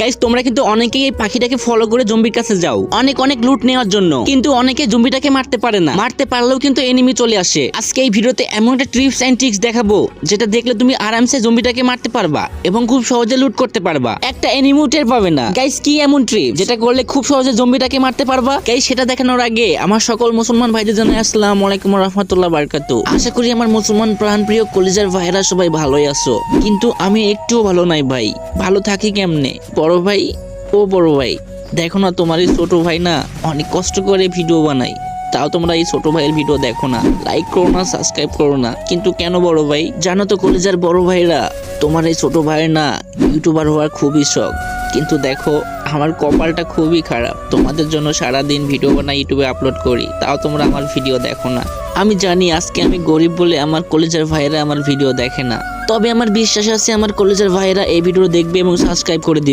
Guys তোমরা কিন্তু অনেকেই এই পাখিটাকে ফলো করে জম্বির কাছে যাও। অনেক অনেক লুট নেওয়ার জন্য। কিন্তু অনেকে জম্বিটাকে মারতে পারে না। মারতে পারলেও কিন্তু এনিমি চলে আসে। আজকে এই ভিডিওতে এমন একটা ট্রিপস এন্ড ট্রিক্স দেখাবো, যেটা দেখলে তুমি আরামসে জম্বিটাকে মারতে পারবা এবং খুব সহজে লুট করতে পারবা। একটা এনিমিও টের পাবে না। গাইস কি এমন ট্রিপ যেটা করলে খুব সহজে জম্বিটাকে মারতে পারবা? গাইস সেটা দেখানোর আগে আমার সকল মুসলমান ভাইদের জানাই আসসালামু আলাইকুম রহমতুল্লাহ বারকাতু আশা করি আমার মুসলমান প্রাণ প্রিয় কলিজার ভাইরা সবাই ভালোই আছো। কিন্তু আমি একটুও ভালো নাই ভাই। ভালো থাকি কেমনে? বড় ভাই, ও বড় ভাই। দেখো না, তোমার এই ছোট ভাই না অনেক কষ্ট করে ভিডিও বানাই তাও তোমরা এই ছোট ভাইয়ের ভিডিও দেখো না। লাইক করো না সাবস্ক্রাইব করো না। কিন্তু কেন বড় ভাই? জানো তো কলেজের বড় ভাইরা তোমার এই ছোট ভাইয়ের না ইউটিউবার হওয়ার খুবই শখ। কিন্তু দেখো, আমার কপালটা খুবই খারাপ। তোমাদের জন্য সারা দিন ভিডিও বানাই ইউটিউবে আপলোড করি। তাও তোমরা আমার ভিডিও দেখো না। আমি জানি আজকে আমি গরিব বলে আমার কলেজের ভাইয়েরা আমার ভিডিও দেখে না। তবে আমার বিশ্বাস আছে, আমার কলেজের ভাইয়েরা এই ভিডিও দেখবে এবং সাবস্ক্রাইব করে দিবে।